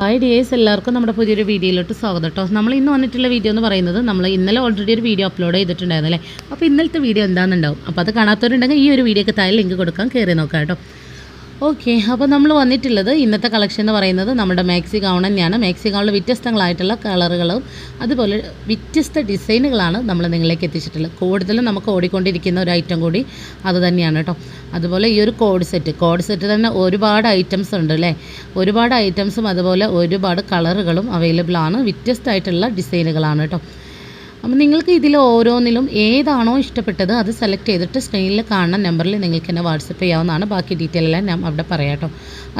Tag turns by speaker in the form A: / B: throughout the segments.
A: Hi dears എല്ലാവർക്കും നമ്മുടെ പുതിയൊരു വീഡിയോയിലോട്ട് സ്വാഗതം കേട്ടോ നമ്മൾ ഇന്ന് വന്നിട്ടുള്ള വീഡിയോ എന്ന് പറയുന്നത് നമ്മൾ ഇന്നലെ ഓൾറെഡി ഒരു വീഡിയോ അപ്ലോഡ് ചെയ്തിട്ടുണ്ടായിരുന്നു അല്ലേ അപ്പോൾ ഇന്നലത്തെ വീഡിയോ എന്താണെന്നുണ്ടാവും. അപ്പോൾ അത് കാണാത്തവരുണ്ടെങ്കിൽ ഈ ഒരു വീഡിയോക്ക് താഴെ ലിങ്ക് കൊടുക്കാൻ കയറി നോക്കാം കേട്ടോ ഓക്കെ അപ്പോൾ നമ്മൾ വന്നിട്ടുള്ളത് ഇന്നത്തെ കളക്ഷൻ എന്ന് പറയുന്നത് നമ്മുടെ മാക്സി ഗൗൺ തന്നെയാണ്. മാക്സി ഗൗണിൽ വ്യത്യസ്തങ്ങളായിട്ടുള്ള കളറുകളും അതുപോലെ വ്യത്യസ്ത ഡിസൈനുകളാണ് നമ്മൾ നിങ്ങളിലേക്ക് എത്തിച്ചിട്ടുള്ളത്. കൂടുതലും നമുക്ക് ഓടിക്കൊണ്ടിരിക്കുന്ന ഒരു ഐറ്റം കൂടി അത് തന്നെയാണ് കേട്ടോ അതുപോലെ ഈ ഒരു കോഡ് സെറ്റ് കോഡ് സെറ്റ് തന്നെ ഒരുപാട് ഐറ്റംസ് ഉണ്ട് അല്ലേ ഒരുപാട് ഐറ്റംസും അതുപോലെ ഒരുപാട് കളറുകളും അവൈലബിൾ ആണ്. വ്യത്യസ്തമായിട്ടുള്ള ഡിസൈനുകളാണ് കേട്ടോ അപ്പം നിങ്ങൾക്ക് ഇതിൽ ഓരോന്നിലും ഏതാണോ ഇഷ്ടപ്പെട്ടത് അത് സെലക്ട് ചെയ്തിട്ട് സ്ക്രീനിൽ കാണുന്ന നമ്പറിൽ നിങ്ങൾക്ക് എന്നെ വാട്സപ്പ് ചെയ്യാവുന്നതാണ്. ബാക്കി ഡീറ്റെയിൽ എല്ലാം ഞാൻ അവിടെ പറയാം കേട്ടോ.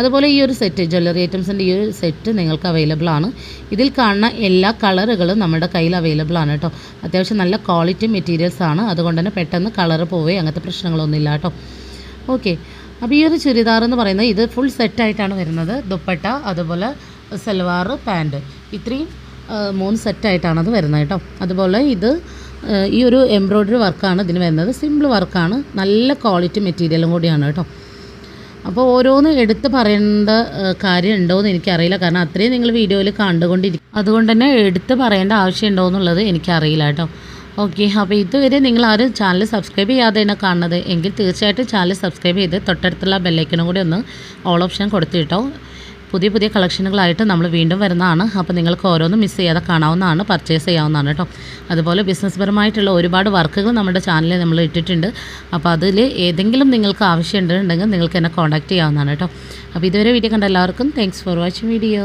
A: അതുപോലെ ഈ ഒരു സെറ്റ് ജ്വല്ലറി ഐറ്റംസിന്റെ ഈ ഒരു സെറ്റ് നിങ്ങൾക്ക് അവൈലബിൾ ആണ്. ഇതിൽ കാണുന്ന എല്ലാ കളറുകളും നമ്മുടെ കയ്യിൽ അവൈലബിൾ ആണ് കേട്ടോ. അത്യാവശ്യം നല്ല ക്വാളിറ്റി മെറ്റീരിയൽസ് ആണ്. അതുകൊണ്ട് തന്നെ പെട്ടെന്ന് കളർ പോവേ അങ്ങനത്തെ പ്രശ്നങ്ങളൊന്നുമില്ല കേട്ടോ. ഓക്കെ അപ്പോൾ ഈ ഒരു ചുരിദാർ എന്ന് പറയുന്നത് ഇത് ഫുൾ സെറ്റായിട്ടാണ് വരുന്നത്. ദുപ്പട്ട അതുപോലെ സൽവാർ പാന്റ് ഇത്രയും മൂന്ന് സെറ്റായിട്ടാണ് അത് വരുന്നത് കേട്ടോ. അതുപോലെ ഇത് ഈ ഒരു എംബ്രോയ്ഡറി വർക്കാണ് ഇതിന് വരുന്നത്. സിമ്പിൾ വർക്കാണ്. നല്ല ക്വാളിറ്റി മെറ്റീരിയലും കൂടിയാണ് കേട്ടോ. അപ്പോൾ ഓരോന്ന് എടുത്ത് പറയേണ്ട കാര്യം ഉണ്ടോ എന്ന് എനിക്കറിയില്ല. കാരണം അത്രയും നിങ്ങൾ വീഡിയോയിൽ കണ്ടുകൊണ്ടിരിക്കും അതുകൊണ്ട് തന്നെ എടുത്ത് പറയേണ്ട ആവശ്യം ഉണ്ടോ എന്നുള്ളത് എനിക്കറിയില്ല കേട്ടോ. ഓക്കെ അപ്പോൾ ഇതുവരെ നിങ്ങൾ ആരും ചാനൽ സബ്സ്ക്രൈബ് ചെയ്യാതെ തന്നെ കാണുന്നത് എങ്കിൽ തീർച്ചയായിട്ടും ചാനൽ സബ്സ്ക്രൈബ് ചെയ്ത് തൊട്ടടുത്തുള്ള ബെല്ലൈക്കനും കൂടി ഒന്ന് ഓൾ ഓപ്ഷൻ കൊടുത്തിട്ടോ പുതിയ പുതിയ കളക്ഷനുകളായിട്ട് നമ്മൾ വീണ്ടും വരുന്നതാണ്. അപ്പോൾ നിങ്ങൾക്ക് ഓരോന്നും മിസ് ചെയ്യാതെ കാണാവുന്നതാണ് പർച്ചേസ് ചെയ്യാവുന്നതാണ് കേട്ടോ. അതുപോലെ ബിസിനസ് പരമായിട്ടുള്ള ഒരുപാട് വർക്കുകൾ നമ്മുടെ ചാനലിൽ നമ്മൾ ഇട്ടിട്ടുണ്ട്. അപ്പോൾ അതിൽ ഏതെങ്കിലും നിങ്ങൾക്ക് ആവശ്യമുണ്ടെങ്കിൽ നിങ്ങൾക്ക് എന്നെ കോൺടാക്ട് ചെയ്യാവുന്നതാണ് കേട്ടോ. അപ്പോൾ ഇതുവരെ വീഡിയോ കണ്ട എല്ലാവർക്കും താങ്ക്സ് ഫോർ വാച്ചിങ് വീഡിയോ